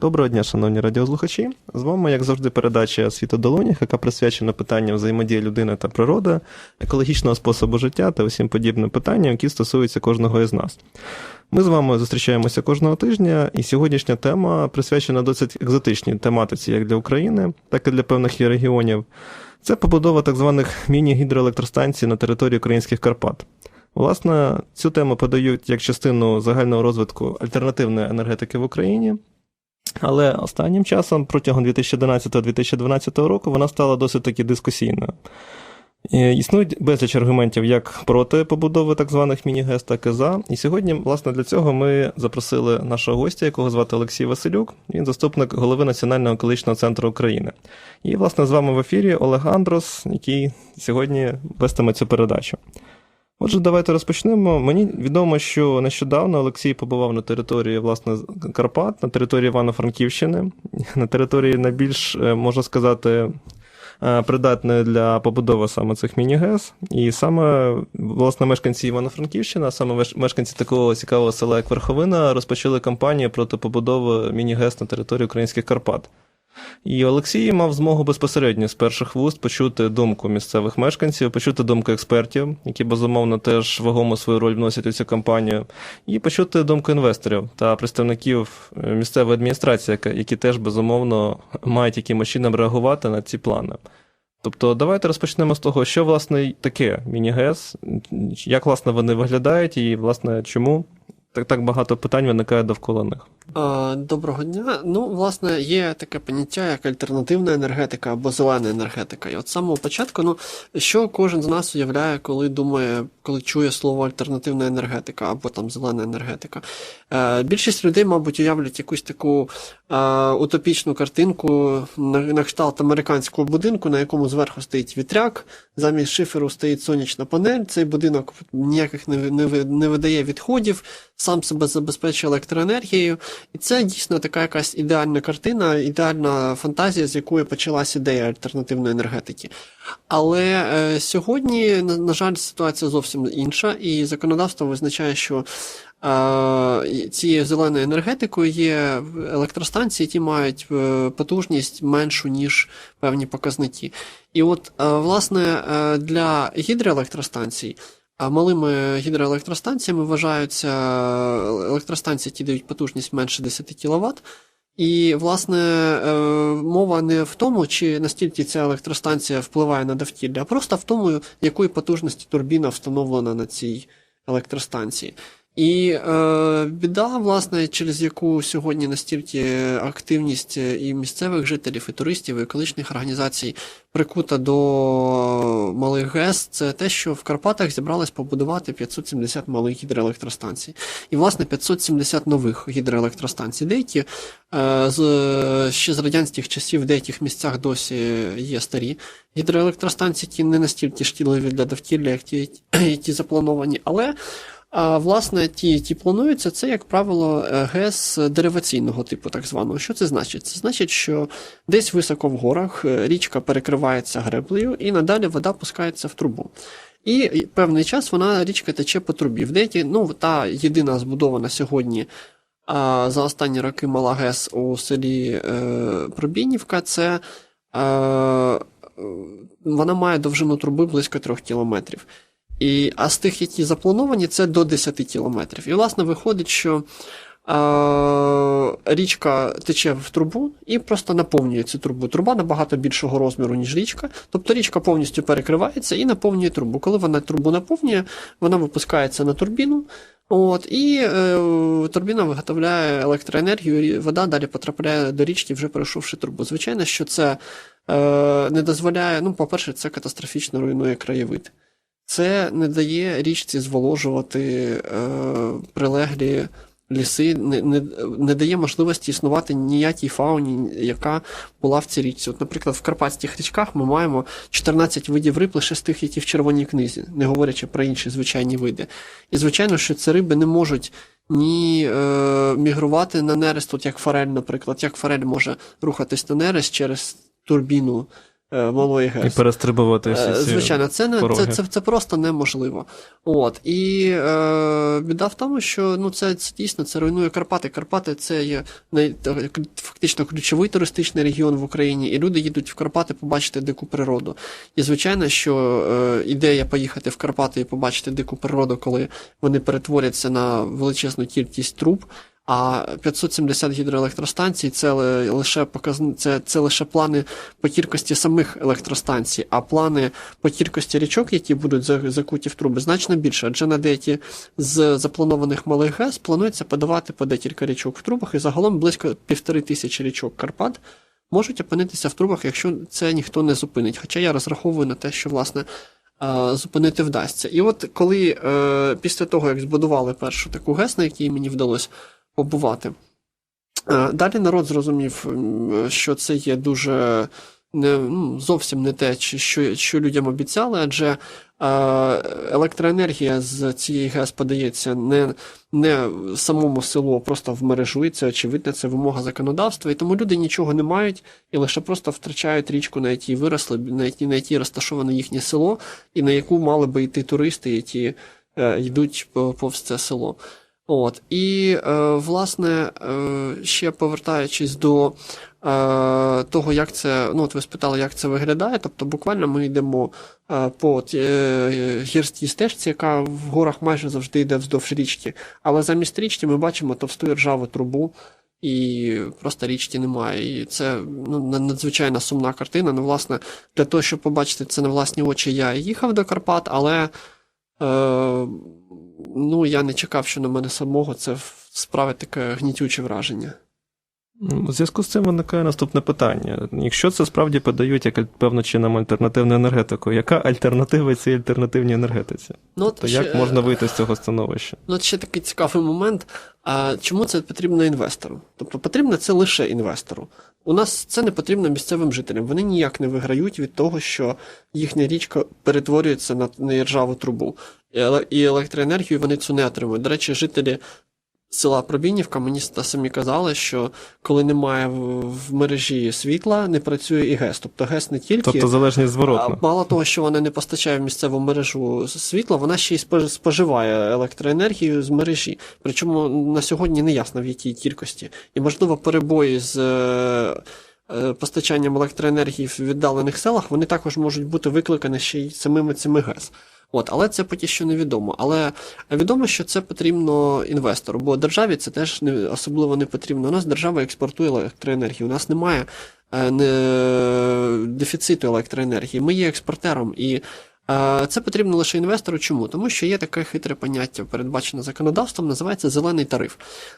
Доброго дня, шановні радіослухачі. З вами, як завжди, передача «Світ яка присвячена питанням взаємодії людини та природи, екологічного способу життя та усім подібним питанням, які стосуються кожного із нас. Ми з вами зустрічаємося кожного тижня, і сьогоднішня тема присвячена досить екзотичній тематиці як для України, так і для певних регіонів. Це побудова так званих міні-гідроелектростанцій на території українських Карпат. Власне, цю тему подають як частину загального розвитку альтернативної енергетики в Україні. Але останнім часом, протягом 2011-2012 року, вона стала досить таки дискусійною. Існують безліч аргументів як проти побудови так званих міні-ГЕС, так і за. І сьогодні, власне, для цього ми запросили нашого гостя, якого звати Олексій Василюк. Він заступник голови Національного екологічного центру України. І, власне, з вами в ефірі Олег Андрос, який сьогодні вестиме цю передачу. Отже, давайте розпочнемо. Мені відомо, що нещодавно Олексій побував на території власне Карпат, на території Івано-Франківщини, на території найбільш, е, можна сказати, е, придатної для побудови саме цих міні-ГЕС. І саме власне мешканці Івано-Франківщини, саме мешканці такого цікавого села, як Верховина, розпочали кампанію проти побудови міні-ГЕС на території українських Карпат. І Олексій мав змогу безпосередньо з перших вуст почути думку місцевих мешканців, почути думку експертів, які безумовно теж вагому свою роль вносять у цю кампанію, і почути думку інвесторів та представників е, місцевої адміністрації, які теж безумовно мають якимось чином реагувати на ці плани. Тобто, давайте розпочнемо з того, що власне таке міні-ГЕС, як власне вони виглядають, і власне чому так так багато питань виникає довкола них. Доброго дня. Ну, власне, є таке поняття, як альтернативна енергетика або зелена енергетика. І от з самого початку, ну, що кожен з нас уявляє, коли думає, коли чує слово альтернативна енергетика або там зелена енергетика. Е, Більшість людей, мабуть, уявлять якусь таку е, утопічну картинку на, на кшталт американського будинку, на якому зверху стоїть вітряк, замість шиферу стоїть сонячна панель. Цей будинок ніяких не, не, не видає відходів, сам себе забезпечує електроенергією. І це дійсно така якась ідеальна картина, ідеальна фантазія, з якої почалась ідея альтернативної енергетики. Але е, сьогодні, на, на жаль, ситуація зовсім інша, і законодавство визначає, що е, цією зеленою енергетикою є електростанції, які мають е, потужність меншу, ніж певні показники. І от, е, власне, е, для гідроелектростанцій. А малими гідроелектростанціями вважаються електростанції, які дають потужність менше 10 кВт. І, власне, е, мова не в тому, чи настільки ця електростанція впливає на довкілля, а просто в тому, якої потужності турбіна встановлена на цій електростанції. І е, біда, власне, через яку сьогодні настільки активність і місцевих жителів, і туристів, і екологічних організацій прикута до малих ГЕС, це те, що в Карпатах зібралось побудувати 570 малих гідроелектростанцій. І, власне, 570 нових гідроелектростанцій. Деякі е, з, ще з радянських часів в деяких місцях досі є старі гідроелектростанції, які не настільки шкідливі для довкілля, як ті, які заплановані, але. А власне, ті, які плануються, це, як правило, ГЕС дериваційного типу, так званого. Що це значить? Це значить, що десь високо в горах е, річка перекривається греблею, і надалі вода пускається в трубу. І певний час вона річка тече по трубі. В деякі, ну, та єдина збудована сьогодні а, за останні роки мала ГЕС у селі е, Пробійнівка, це е, вона має довжину труби близько 3 кілометрів. І, А з тих, які заплановані, це до 10 кілометрів. І, власне, виходить, що а, річка тече в трубу і просто наповнює цю трубу. Труба набагато більшого розміру, ніж річка. Тобто річка повністю перекривається і наповнює трубу. Коли вона трубу наповнює, вона випускається на турбіну. От, І е, турбіна виготовляє електроенергію, і вода далі потрапляє до річки, вже перейшовши трубу. Звичайно, що це е, не дозволяє, ну, по-перше, це катастрофічно руйнує краєвид. Це не дає річці зволожувати е, прилеглі ліси, не не, не дає можливості існувати ніякій фауні, яка була в цій річці. От, Наприклад, в Карпатських річках ми маємо 14 видів риб лише з тих, які в червоній книзі, не говорячи про інші звичайні види. І, звичайно, що ці риби не можуть ні е, мігрувати на нерест, от як форель, наприклад, як форель може рухатись на нерест через турбіну е, малої І ГЕС. перестрибувати всі Е, ці Звичайно, це, не, це, це, це просто неможливо. От. І е, біда в тому, що ну, це, це дійсно це руйнує Карпати. Карпати це є най, фактично ключовий туристичний регіон в Україні, і люди їдуть в Карпати побачити дику природу. І звичайно, що е, ідея поїхати в Карпати і побачити дику природу, коли вони перетворяться на величезну кількість труб. А 570 гідроелектростанцій це лише показни, це, це лише плани по кількості самих електростанцій, а плани по кількості річок, які будуть закуті в труби, значно більше. Адже на деякі з запланованих малих ГЕС планується подавати по декілька річок в трубах, і загалом близько півтори тисячі річок Карпат можуть опинитися в трубах, якщо це ніхто не зупинить. Хоча я розраховую на те, що власне. Зупинити вдасться. І от коли е, після того, як збудували першу таку ГЕС, на якій мені вдалося побувати, е, далі народ зрозумів, що це є дуже не, ну, зовсім не те, що, що людям обіцяли, адже е, електроенергія з цієї ГЕС подається не, не самому селу, а просто в мережу, і це очевидно, це вимога законодавства, і тому люди нічого не мають і лише просто втрачають річку, на якій виросли, на якій, на якій розташоване їхнє село, і на яку мали би йти туристи, які е, йдуть повз це село. От. І, е, власне, е, ще повертаючись до е, того, як це, ну, от ви спитали, як це виглядає. Тобто, буквально ми йдемо е, по е, гірській стежці, яка в горах майже завжди йде вздовж річки. Але замість річки ми бачимо товсту ржаву трубу. І просто річки немає. І це ну, надзвичайно сумна картина. Ну, власне, для того, щоб побачити це на власні очі, я їхав до Карпат, але ну, я не чекав, що на мене самого це справить таке гнітюче враження. У зв'язку з цим виникає наступне питання. Якщо це справді подають як певно чином альтернативну енергетику, яка альтернатива цій альтернативній енергетиці? Ну, То ще, як можна вийти з цього становища? Ну, от ще такий цікавий момент. А чому це потрібно інвестору? Тобто потрібно це лише інвестору. У нас це не потрібно місцевим жителям. Вони ніяк не виграють від того, що їхня річка перетворюється на, на ржаву трубу. І електроенергію вони цю не отримують. До речі, жителі села Пробінівка мені самі казали, що коли немає в, мережі світла, не працює і ГЕС. Тобто ГЕС не тільки. Тобто залежність зворотна. Мало того, що вона не постачає в місцеву мережу світла, вона ще й спож- споживає електроенергію з мережі. Причому на сьогодні не ясно в якій кількості. І, можливо, перебої з е, постачанням електроенергії в віддалених селах вони також можуть бути викликані ще й самими цими ГЕС. От, але це поки що невідомо. Але відомо, що це потрібно інвестору, бо державі це теж не особливо не потрібно. У нас держава експортує електроенергію. У нас немає е, не, дефіциту електроенергії. Ми є експортером, і це потрібно лише інвестору. Чому? Тому що є таке хитре поняття, передбачене законодавством, називається зелений тариф.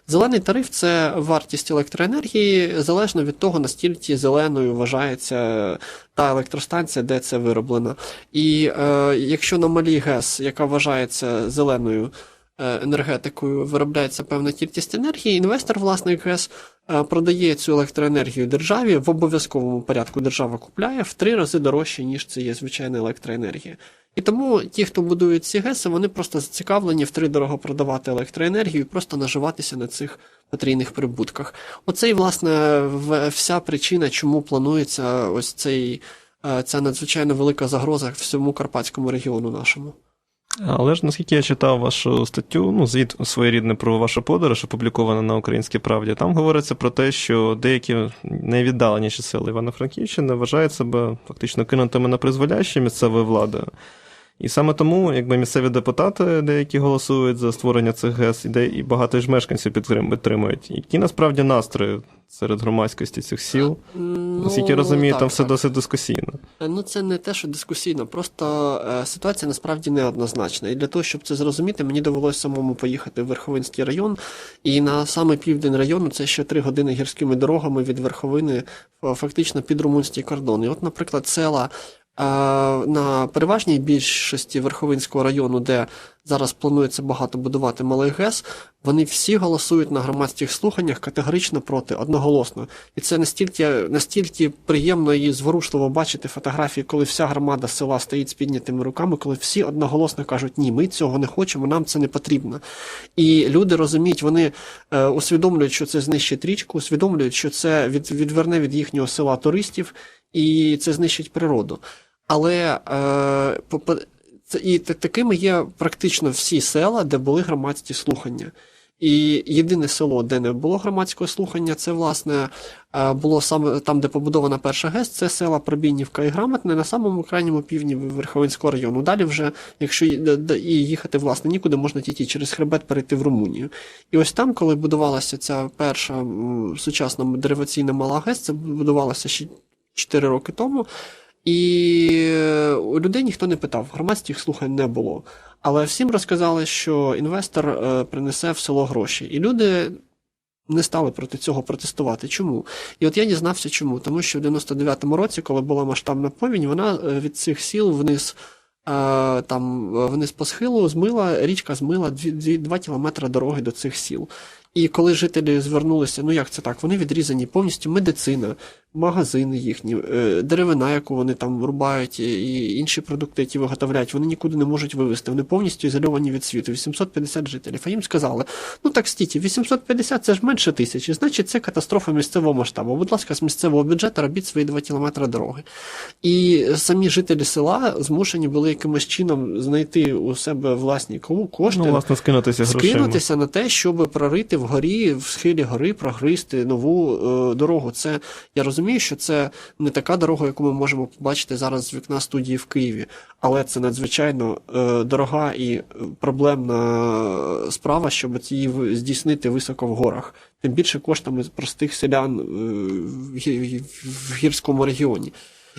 Зелений тариф це вартість електроенергії залежно від того, наскільки зеленою вважається та електростанція, де це вироблено. І е, якщо на малій ГЕС, яка вважається зеленою, е, енергетикою виробляється певна кількість енергії, інвестор, власник ГЕС, е, продає цю електроенергію державі в обов'язковому порядку. Держава купляє в три рази дорожче, ніж це є звичайна електроенергія. І тому ті, хто будують ці ГЕСи, вони просто зацікавлені втридорого продавати електроенергію і просто наживатися на цих потрійних прибутках. Оце і, власне, вся причина, чому планується ось цей, е, ця надзвичайно велика загроза всьому карпатському регіону нашому. Але ж наскільки я читав вашу статтю, ну, звіт своєрідний про вашу подорож, опублікована на Українській правді, там говориться про те, що деякі найвіддаленіші сели Івано-Франківщини вважають себе фактично кинутими на призволяще місцевої владою. І саме тому, якби місцеві депутати, деякі голосують за створення цих ГЕС, і, де, і багато ж мешканців підтримують. Які насправді настрої серед громадськості цих сіл? Наскільки я розумію, так, там все так. досить дискусійно. Е, Ну, це не те, що дискусійно, просто е, ситуація насправді неоднозначна. І для того, щоб це зрозуміти, мені довелося самому поїхати в Верховинський район. І на саме південь району це ще три години гірськими дорогами від Верховини, фактично під румунський кордон. І от, наприклад, села. Е, На переважній більшості Верховинського району, де зараз планується багато будувати малих ГЕС, вони всі голосують на громадських слуханнях категорично проти, одноголосно. І це настільки, настільки приємно і зворушливо бачити фотографії, коли вся громада села стоїть з піднятими руками, коли всі одноголосно кажуть, ні, ми цього не хочемо, нам це не потрібно. І люди розуміють, вони е, усвідомлюють, що це знищить річку, усвідомлюють, що це від, відверне від їхнього села туристів. І це знищить природу. Але е, і такими є практично всі села, де були громадські слухання. І єдине село, де не було громадського слухання, це власне е, було саме там, де побудована перша ГЕС, це села Пробійнівка і Грамотне на самому крайньому півдні Верховинського району. Далі вже, якщо і їхати власне нікуди, можна тільки через хребет перейти в Румунію. І ось там, коли будувалася ця перша сучасна дереваційна мала ГЕС, це будувалося ще 4 роки тому. І е, у людей ніхто не питав, громадських слухань не було. Але всім розказали, що інвестор е, принесе в село гроші. І люди не стали проти цього протестувати. Чому? І от я дізнався, чому. Тому що в 99-му році, коли була масштабна повінь, вона е, від цих сіл вниз. е, Там е, вниз по схилу змила, річка змила 2 кілометри дороги до цих сіл. І коли жителі звернулися, ну як це так? Вони відрізані повністю медицина, магазини їхні, е, деревина, яку вони там рубають, і- інші продукти, які виготовляють, вони нікуди не можуть вивезти. Вони повністю ізольовані від світу. 850 жителів. А їм сказали: ну так стійте, 850 це ж менше тисячі, значить це катастрофа місцевого масштабу. Будь ласка, з місцевого бюджету робіть свої 2 кілометри дороги. І самі жителі села змушені були якимось чином знайти у себе власні ко- кошти. Ну, власне, скинутися. Скинутися на те, щоб прорити вгорі, в схилі гори, прогризти нову е, дорогу. Це я розумію, що це не така дорога, яку ми можемо побачити зараз з вікна студії в Києві, але це надзвичайно е, дорога і е, проблемна справа, щоб її здійснити високо в горах. Тим більше коштами простих селян е, в гірському регіоні.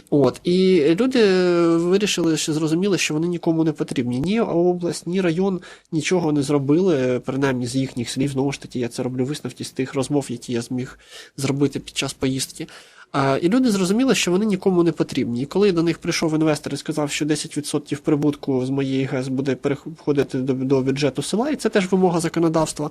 От і люди вирішили, що зрозуміли, що вони нікому не потрібні. Ні область, ні район нічого не зробили, принаймні з їхніх слів. Знову ж таки, я це роблю висновки з тих розмов, які я зміг зробити під час поїздки. І люди зрозуміли, що вони нікому не потрібні. І коли до них прийшов інвестор і сказав, що 10% прибутку з моєї ГЕС буде переходити до, до бюджету села, і це теж вимога законодавства.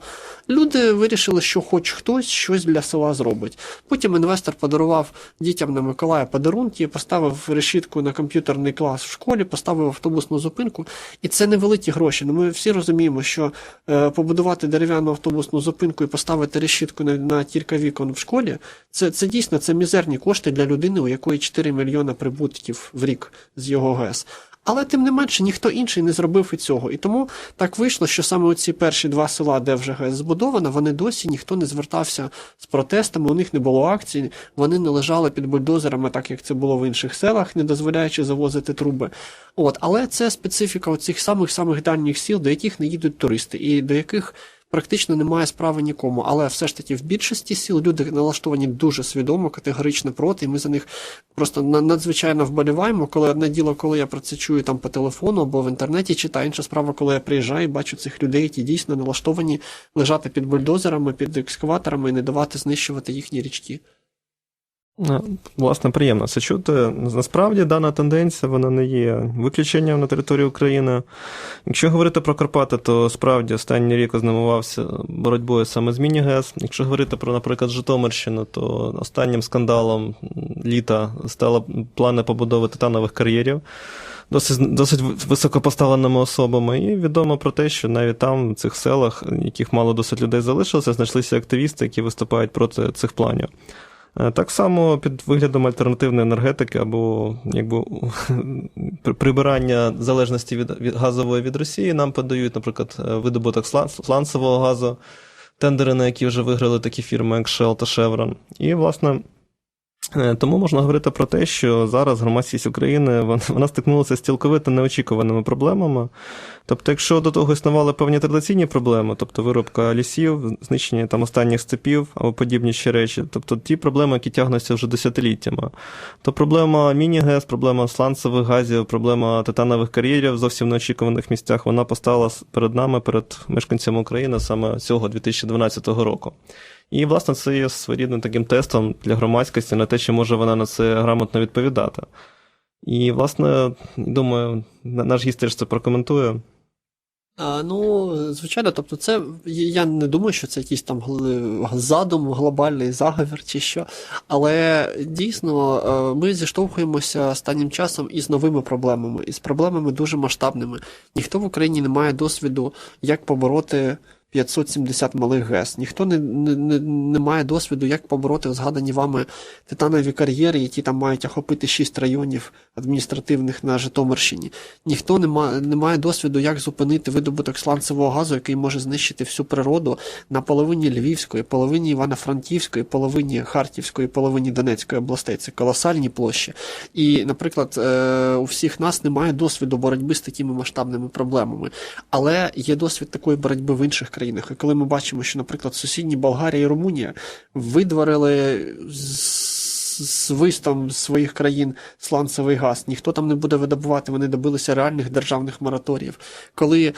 Люди вирішили, що хоч хтось щось для села зробить. Потім інвестор подарував дітям на Миколая подарунки, поставив решітку на комп'ютерний клас в школі, поставив автобусну зупинку. І це невеликі гроші. Ну ми всі розуміємо, що е, побудувати дерев'яну автобусну зупинку і поставити решітку на, на кілька вікон в школі, це, це дійсно це мізерні кошти для людини, у якої 4 мільйона прибутків в рік з його ГЕС. Але тим не менше ніхто інший не зробив і цього. І тому так вийшло, що саме оці перші два села, де вже ГЕС збудована, вони досі ніхто не звертався з протестами, у них не було акцій, вони не лежали під бульдозерами, так як це було в інших селах, не дозволяючи завозити труби. От, але це специфіка оцих самих самих дальніх сіл, до яких не їдуть туристи, і до яких практично немає справи нікому. Але все ж таки в більшості сіл люди налаштовані дуже свідомо, категорично проти, і ми за них просто на- надзвичайно вболіваємо. Коли одне діло, коли я про це чую там по телефону або в інтернеті чи та інша справа, коли я приїжджаю і бачу цих людей, які дійсно налаштовані лежати під бульдозерами, під екскаваторами і не давати знищувати їхні річки. Ну, Власне, приємно це чути. Насправді дана тенденція вона не є виключенням на території України. Якщо говорити про Карпати, то справді останній рік ознамувався боротьбою саме з Міні-ГЕС. Якщо говорити про, наприклад, Житомирщину, то останнім скандалом літа стали плани побудови титанових кар'єрів. Досить, досить високопоставленими особами, і відомо про те, що навіть там, в цих селах, яких мало досить людей залишилося, знайшлися активісти, які виступають проти цих планів. Е, Так само під виглядом альтернативної енергетики або якби прибирання залежності від, газової від Росії нам подають, наприклад, е, видобуток сланцевого газу, тендери, на які вже виграли такі фірми, як Shell та Chevron. І, власне, тому можна говорити про те, що зараз громадськість України вона, стикнулася з цілковито неочікуваними проблемами. Тобто, якщо до того існували певні традиційні проблеми, тобто виробка лісів, знищення там останніх степів або подібні ще речі, тобто ті проблеми, які тягнуться вже десятиліттями, то проблема міні-ГЕС, проблема сланцевих газів, проблема титанових кар'єрів зовсім неочікуваних місцях, вона постала перед нами, перед мешканцями України саме цього 2012 року. І, власне, це є своєрідним таким тестом для громадськості на те, чи може вона на це грамотно відповідати. І, власне, думаю, наш гість теж це прокоментує. А, ну, звичайно, тобто, це я не думаю, що це якийсь там задум, глобальний заговір чи що. Але дійсно е, ми зіштовхуємося останнім часом із новими проблемами, із проблемами дуже масштабними. Ніхто в Україні не має досвіду, як побороти 570 малих ГЕС. Ніхто не, не, не, має досвіду, як побороти згадані вами титанові кар'єри, які там мають охопити 6 районів адміністративних на Житомирщині. Ніхто не має, не має досвіду, як зупинити видобуток сланцевого газу, який може знищити всю природу на половині Львівської, половині Івано-Франківської, половині Харківської, половині Донецької областей. Це колосальні площі. І, наприклад, е, у всіх нас немає досвіду боротьби з такими масштабними проблемами. Але є досвід такої боротьби в інших країнах. І коли ми бачимо, що, наприклад, сусідні Болгарія і Румунія видворили з своїх країн сланцевий газ, ніхто там не буде видобувати, вони добилися реальних державних мораторіїв. Коли е,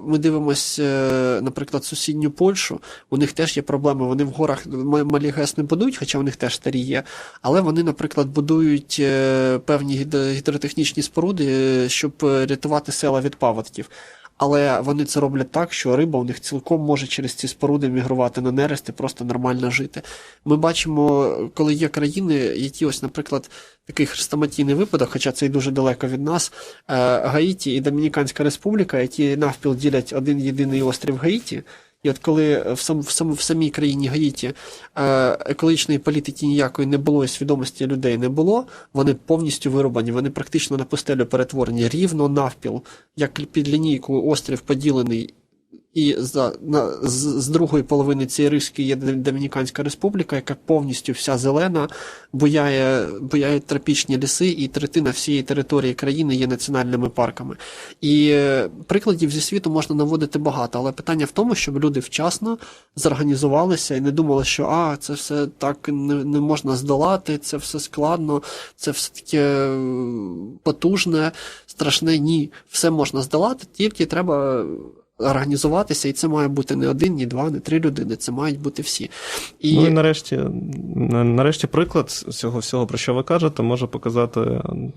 ми дивимося, е, наприклад, сусідню Польщу, у них теж є проблеми. Вони в горах малі ГЕС не будують, хоча у них теж старі є. Але вони, наприклад, будують е, певні гідротехнічні споруди, е, щоб е, рятувати села від паводків. Але вони це роблять так, що риба у них цілком може через ці споруди мігрувати на нерест і просто нормально жити. Ми бачимо, коли є країни, які ось, наприклад, такий хрестоматійний випадок, хоча це і дуже далеко від нас, е, Гаїті і Домініканська Республіка, які навпіл ділять один єдиний острів Гаїті. От коли в, сам, в, сам, в самій країні Гаїті е, екологічної політики ніякої не було і свідомості людей не було, вони повністю вирубані, вони практично на пустелю перетворені рівно навпіл, як під лінійку острів поділений. І за, на, з, з другої половини цієї риски є Домініканська республіка, яка повністю вся зелена, буяє, буяють тропічні ліси, і третина всієї території країни є національними парками. І е, прикладів зі світу можна наводити багато, але питання в тому, щоб люди вчасно зорганізувалися і не думали, що а, це все так не, не можна здолати, це все складно, це все таке потужне, страшне. Ні, все можна здолати, тільки треба організуватися, і це має бути не один, ні два, не три людини, це мають бути всі. І... Ну і нарешті, нарешті приклад цього всього, про що ви кажете, може показати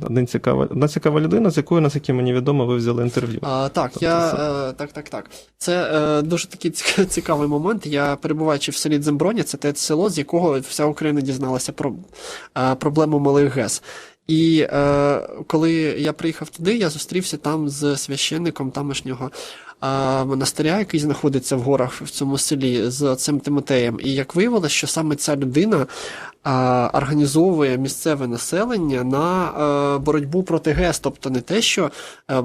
один цікава, одна цікава людина, з якою, наскільки мені відомо, ви взяли інтерв'ю. А, так, Тобто я, це- е, так, так, так. Це е, дуже такий цікавий момент. Я перебуваючи в селі Дземброня, це те село, з якого вся Україна дізналася про е, проблему малих ГЕС. І е, коли я приїхав туди, я зустрівся там з священником тамошнього монастиря, який знаходиться в горах в цьому селі, з цим Тимотеєм. І як виявилося, що саме ця людина організовує місцеве населення на е, боротьбу проти ГЕС, тобто не те, що е,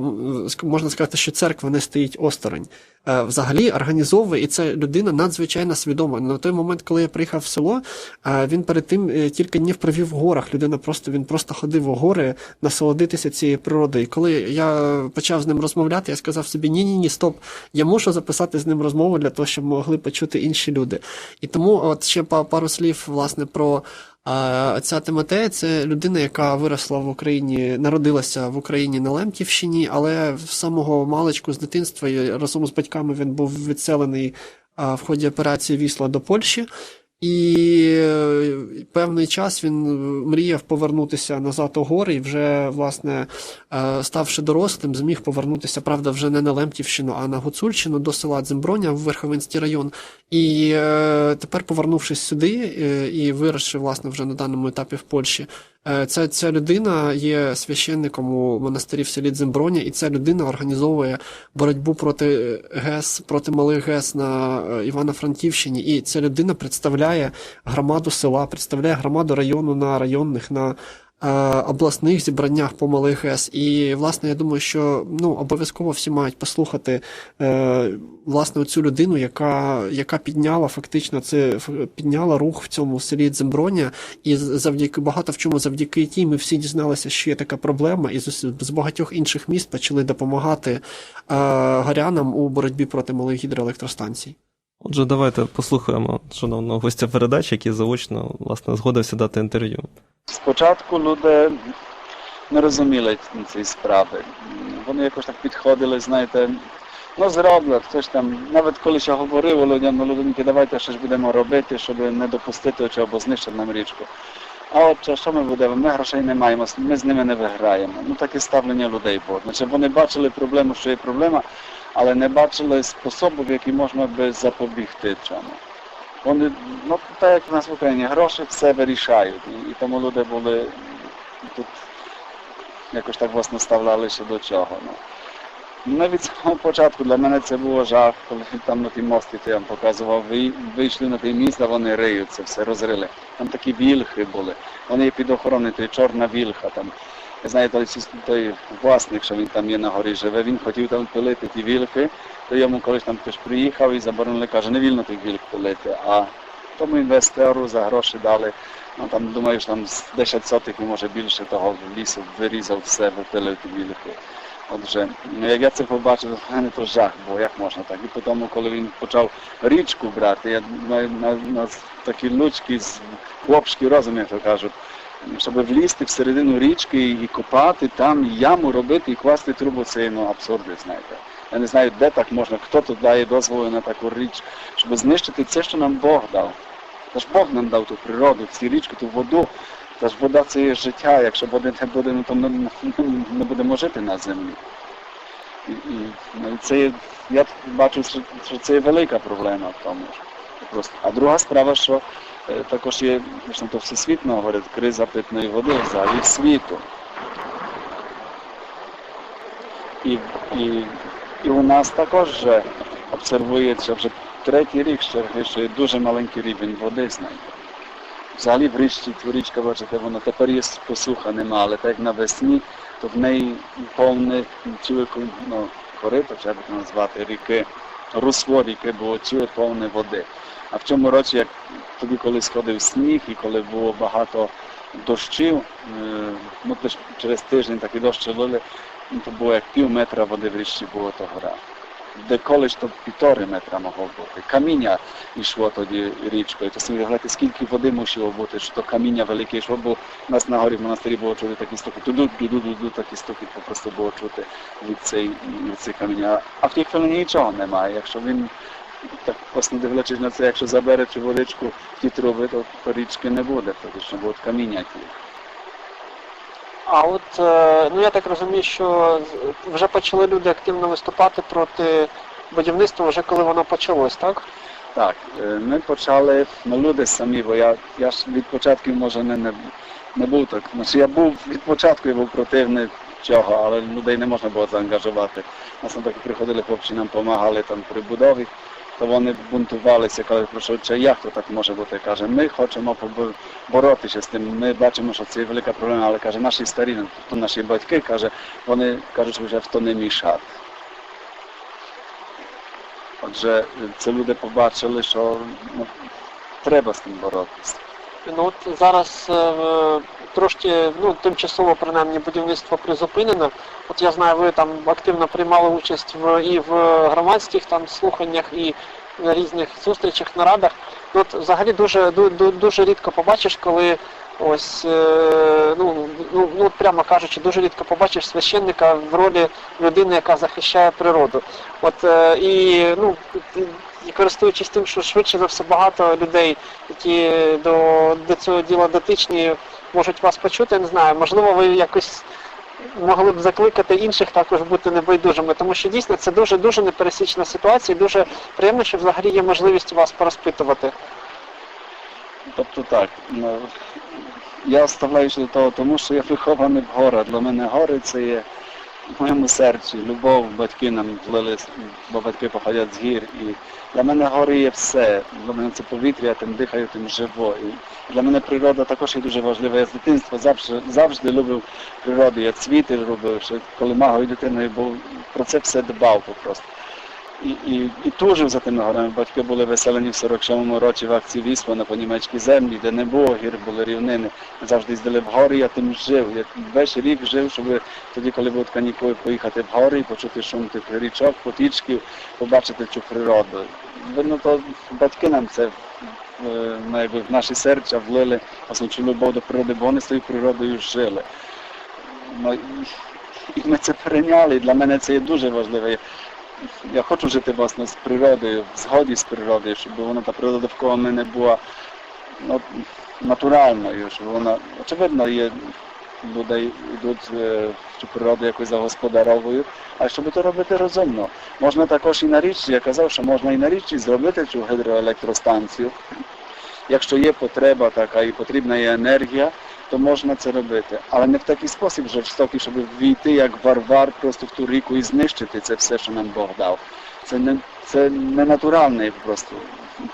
можна сказати, що церква не стоїть осторонь. Е, Взагалі організовує, і це людина надзвичайно свідома. На той момент, коли я приїхав в село, е, він перед тим е, кілька днів провів в горах. Людина просто він просто ходив у гори насолодитися цією природою. І коли я почав з ним розмовляти, я сказав собі: ні, ні, ні, стоп, я мушу записати з ним розмову для того, щоб могли почути інші люди. І тому, от ще па- пару слів власне про. А ця Тимотея це людина, яка виросла в Україні, народилася в Україні на Лемківщині, але з самого маличку з дитинства разом з батьками він був відселений в ході операції Вісла до Польщі. І е, певний час він мріяв повернутися назад у гори, і вже, власне, е, ставши дорослим, зміг повернутися, правда, вже не на Лемтівщину, а на Гуцульщину до села Дземброня в Верховинський район. І е, тепер, повернувшись сюди е, і виросши, власне, вже на даному етапі в Польщі, е, ця, ця людина є священником у монастирі в селі і ця людина організовує боротьбу проти ГЕС, проти малих ГЕС на е, Івано-Франківщині. І ця людина представляє громаду села, представляє громаду району на районних, на е, обласних зібраннях по малих ГЕС. І, власне, я думаю, що ну, обов'язково всі мають послухати е, власне цю людину, яка, яка підняла фактично це підняла рух в цьому селі Дземброня, і завдяки багато в чому завдяки тій ми всі дізналися, що є така проблема, і з, з багатьох інших міст почали допомагати е, горянам у боротьбі проти малих гідроелектростанцій. Отже, давайте послухаємо шановного гостя передачі, який заочно власне згодився дати інтерв'ю. Спочатку люди не розуміли цієї справи. Вони якось так підходили, знаєте, ну зроблять, хтось там, навіть коли ще говорив людям, ну людинки, давайте щось будемо робити, щоб не допустити цього, або знищити нам річку. А от що ми будемо? Ми грошей не маємо, ми з ними не виграємо. Ну таке ставлення людей було. Значить, вони бачили проблему, що є проблема, але не бачили способу, в який можна би запобігти цьому. Вони, ну так як в нас в Україні, гроші все вирішають. І, і тому люди були тут якось так власне ставлялися до цього. Ну. Ну, від самого початку для мене це було жах, коли там на тій мості я вам показував, ви, вийшли на те місце, вони риють це все, розрили. Там такі вілхи були. Вони під охороною, то чорна вілха там. Я той, той власник, що він там є на горі живе, він хотів там пилити ті вілки, то йому колись там хтось приїхав і заборонили, каже, не вільно тих вілк пилити, а тому інвестору за гроші дали. Ну там думаю, що там з 10 сотих, і може більше того лісу вирізав все, випилив ті вілки. Отже, ну, як я це побачив, в мене то жах був, як можна так. І потім, коли він почав річку брати, я на, на, на такі лучки з хлопський розум, як кажуть, щоб влізти всередину річки і копати там, яму робити і класти трубу, це ну, абсурди, знаєте. Я не знаю, де так можна, хто тут дає дозволи на таку річ, щоб знищити це, що нам Бог дав. Та ж Бог нам дав ту природу, цю річку, ту воду. Та ж вода це є життя, якщо води не буде, ну, то ми не будемо жити на землі. І, і, ну, і це є, я бачу, що, це є велика проблема в тому. Просто. А друга справа, що також є, що то всесвітньо говорять, криза питної води взагалі світу. І, і, і у нас також вже обсервується вже третій рік, що, є дуже маленький рівень води, знаєте. Взагалі в річці, річка, бачите, воно тепер є посуха нема, але так як навесні, то в неї повне ціле ну, корито, чи як назвати, ріки, русло ріки було ціле повне води. А в цьому році, як тоді, коли сходив сніг і коли було багато дощів, е, ну через тиждень такий дощ лили, ну, то було як пів метра води в річці було того разу. Де колись то півтори метра могло бути. Каміння йшло тоді річкою. То собі глядати, скільки води мусило бути, що то каміння велике йшло, бо у нас на горі в монастирі було чути такі стуки. Туду, туду, туду, такі стуки просто було чути від цей, від цих каміння. А в тій хвилині нічого немає. Якщо він так просто дивлячись на це, якщо забере цю водичку в ті труби, то, річки не буде, фактично, бо от каміння ті. А от е, ну я так розумію, що вже почали люди активно виступати проти будівництва, вже коли воно почалось, так? Так, е, ми почали, ну люди самі, бо я, я ж від початку може не, не, не був так. Значить, я був від початку я був противник цього, але людей не можна було заангажувати. Нас там так приходили хлопці, нам допомагали там при будові, то вони бунтувалися, коли пройшов чи як то так може бути. Каже, ми хочемо побо- боротися з тим. Ми бачимо, що це є велика проблема, але каже, наші старі, то наші батьки, каже, вони кажуть, що вже в то не мішати. Отже, це люди побачили, що ну, треба з тим боротися. Ну от зараз е, трошки ну, тимчасово принаймні будівництво призупинено. От я знаю, ви там активно приймали участь в і в громадських там слуханнях, і на різних зустрічах, нарадах. Ну, от взагалі дуже ду- ду- дуже рідко побачиш, коли ось е, ну, ну, ну прямо кажучи, дуже рідко побачиш священника в ролі людини, яка захищає природу. От е, і ну і користуючись тим, що швидше за все багато людей, які до, до цього діла дотичні, можуть вас почути, не знаю, можливо, ви якось могли б закликати інших також бути небайдужими, тому що дійсно це дуже дуже непересічна ситуація, і дуже приємно, що взагалі є можливість вас порозпитувати. Тобто так, ну, я ставляюся до того, тому що я вихований в горах. Для мене гори це є в моєму серці, любов, батьки нам влили, бо батьки походять з гір. І для мене гори є все. Для мене це повітря, я тим дихаю, тим живо. І для мене природа також є дуже важлива. Я з дитинства завжди, завжди любив природу. Я цвіти робив, ще коли магою дитиною був, про це все дбав просто. І, і, і тужив за тими горами. Батьки були виселені в 47-му році в акції Віспа на понімецькій землі, де не було гір, були рівнини. Ми завжди їздили в гори, я тим жив. Я весь рік жив, щоб тоді, коли будуть канікули, поїхати в гори, почути шум тих річок, потічків, побачити цю природу. Видно, то батьки нам це е, ну, якби, в наші серця влили цю любов до природи, бо вони з тою природою жили. Ну, і, ми це перейняли, і для мене це є дуже важливо. Я- хочу жити власне з природою, в згоді з природою, щоб вона та природа довкола мене була ну, натуральною, щоб вона, очевидно, є люди йдуть е, цю природу якось загосподаровують, а щоб то робити розумно. Можна також і на річці, я казав, що можна і на річці зробити цю гідроелектростанцію. Якщо є потреба така і потрібна є енергія, то можна це робити. Але не в такий спосіб жорстокий, щоб війти як варвар просто в ту ріку і знищити це все, що нам Бог дав. Це не це не натуральне просто.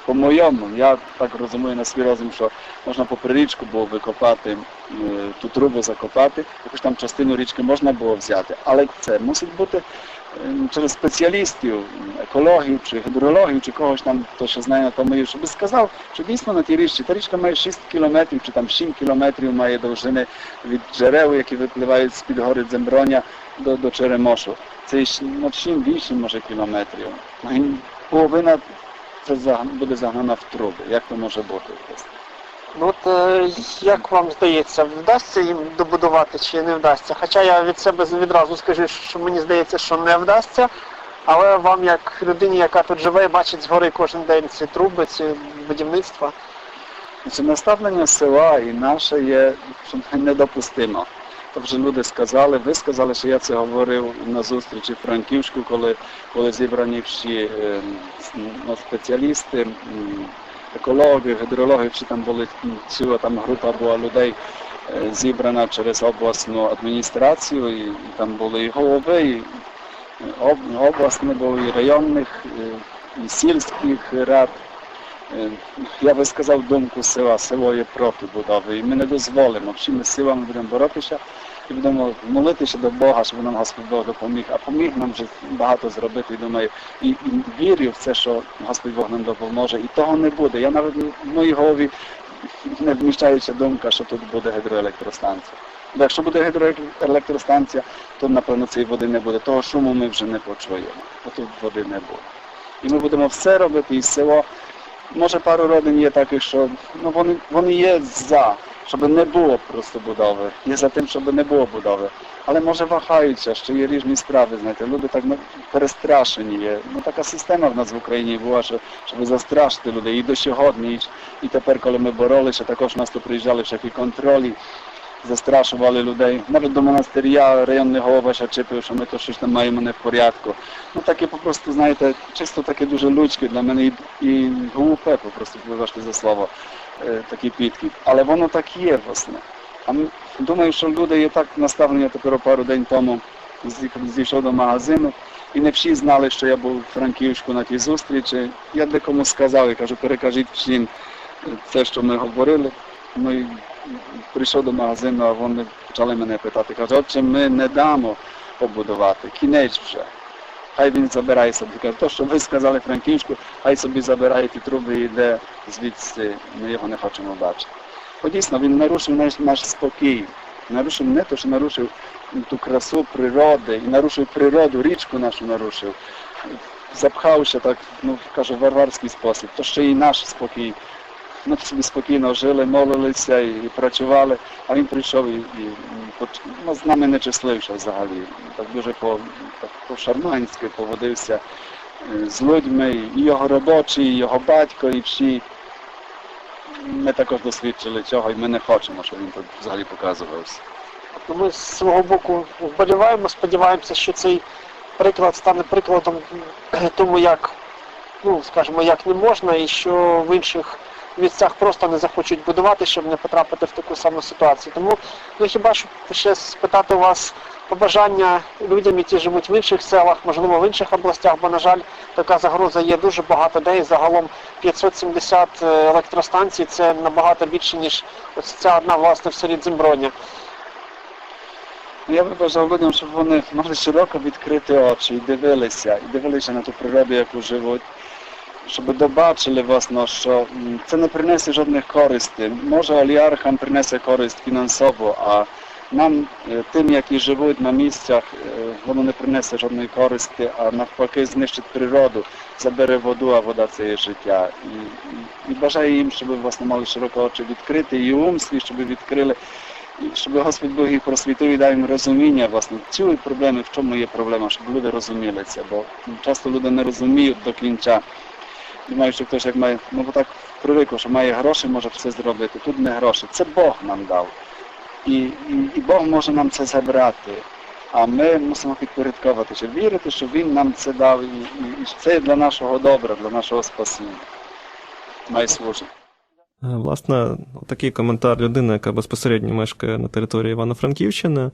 По-моєму, я так розумію на свій розум, що можна попри річку було викопати, е, ту трубу закопати, якусь там частину річки можна було взяти. Але це мусить бути через спеціалістів, екологів чи гідрологів, чи когось там, хто ще знає на тому, щоб сказав, що дійсно на тій річці, та річка має 6 кілометрів чи там 7 кілометрів має довжини від джерел, які випливають з-під гори Дземброня до, до Черемошу. Це ж, ну, 7-8 може кілометрів. Ну, і Половина це заг- буде загнана в труби. Як то може бути? Ну от е, як вам здається, вдасться їм добудувати чи не вдасться? Хоча я від себе відразу скажу, що мені здається, що не вдасться. Але вам, як людині, яка тут живе, бачить згори кожен день ці труби, ці будівництва. Це наставлення села і наше є недопустимо. То вже люди сказали, ви сказали, що я це говорив на зустрічі в Франківську, коли, коли зібрані всі е, ну, спеціалісти, м, екологи, гідрологи, всі там були ціла там група була людей е, зібрана через обласну адміністрацію, і, і там були і голови, і об, обласні були, і районних, е, і сільських рад. Е, Я би сказав думку села. Село є проти будови. І ми не дозволимо. Всіми силами будемо боротися будемо молитися до Бога, щоб нам Господь Бог допоміг. А поміг нам вже багато зробити. Думаю, і, і вірю в це, що Господь Бог нам допоможе. І того не буде. Я навіть в моїй голові не вміщається думка, що тут буде гідроелектростанція. Бо якщо буде гідроелектростанція, то напевно цієї води не буде. Того шуму ми вже не почуємо, бо тут води не буде. І ми будемо все робити, і село може пару родин є таких, що ну, вони, вони є за, щоб не було просто будови, є за тим, щоб не було будови. Але може вагаються, що є різні справи, знаєте, люди так ну, перестрашені є. Ну така система в нас в Україні була, що, щоб застрашити людей і до сьогодні. І, тепер, коли ми боролися, також у нас тут приїжджали всякі контролі, застрашували людей. Навіть до монастиря районний голова ще чіпив, що ми то щось там маємо не в порядку. Ну таке просто, знаєте, чисто таке дуже людське для мене і, і глупе, попросту вибачте за слово, такий підкіп. Але воно так є, власне. А м- думаю, що люди є так наставлені, я тепер пару день тому зійшов до магазину, і не всі знали, що я був в Франківську на тій зустрічі. Я декому сказав, я кажу, перекажіть всім це, що ми говорили. Ну і прийшов до магазину, а вони почали мене питати. Кажуть, отче, ми не дамо побудувати, кінець вже. Хай він забирає собі. Каже, то, що ви сказали Франківську, хай собі забирає ті труби і йде звідси, ми його не хочемо бачити. Бо дійсно він нарушив наш, наш спокій. Нарушив не те, що нарушив ту красу природи, і нарушив природу, річку нашу нарушив. Запхався так, ну кажу, в варварський спосіб, то ще і наш спокій. Ми собі спокійно жили, молилися і, і працювали, а він прийшов і, і, і ну, з нами не числився взагалі. Так дуже по, так, по-шарманськи поводився е, з людьми, і його робочі, і його батько, і всі. Ми також досвідчили цього, і ми не хочемо, щоб він тут взагалі показувався. Ну, Ми з свого боку вболіваємо, сподіваємося, що цей приклад стане прикладом тому, як, ну, скажімо, як не можна, і що в інших місцях просто не захочуть будувати, щоб не потрапити в таку саму ситуацію. Тому ну хіба що ще спитати у вас побажання людям, які живуть в інших селах, можливо, в інших областях, бо, на жаль, така загроза є дуже багато де, загалом 570 електростанцій це набагато більше, ніж ось ця одна, власне, в селі Дземброня. Я би бажав людям, щоб вони мали широко відкрити очі і дивилися, і дивилися на ту природу, яку живуть, щоб добачили власно, що це не принесе жодних користей. Може олігархам принесе користь фінансово, а нам, е, тим, які живуть на місцях, е, воно не принесе жодної користі, а навпаки знищить природу, забере воду, а вода це є життя. І, і, бажаю їм, щоб власне мали широко очі відкрити, і ум свій, щоб відкрили. І щоб Господь Бог їх просвітив і дав їм розуміння, власне, цієї проблеми, в чому є проблема, щоб люди розуміли це, бо часто люди не розуміють до кінця. Думають, що хтось як має, ну бо так привикло, що має гроші, може все зробити. Тут не гроші, це Бог нам дав. І, і, і Бог може нам це забрати. А ми мусимо підпорядковуватися, вірити, що Він нам це дав, і, і, і це для нашого добра, для нашого спасіння. Е, Власне, такий коментар людини, яка безпосередньо мешкає на території Івано-Франківщини.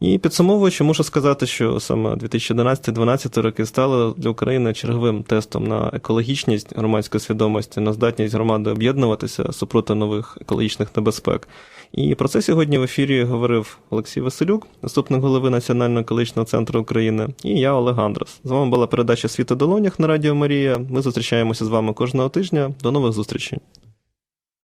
І підсумовуючи, мушу сказати, що саме 2011-2012 роки стали для України черговим тестом на екологічність громадської свідомості, на здатність громади об'єднуватися супроти нових екологічних небезпек. І про це сьогодні в ефірі говорив Олексій Василюк, заступник голови Національного екологічного центру України, і я Олег Андрес. З вами була передача Світ у долонях на Радіо Марія. Ми зустрічаємося з вами кожного тижня. До нових зустрічей.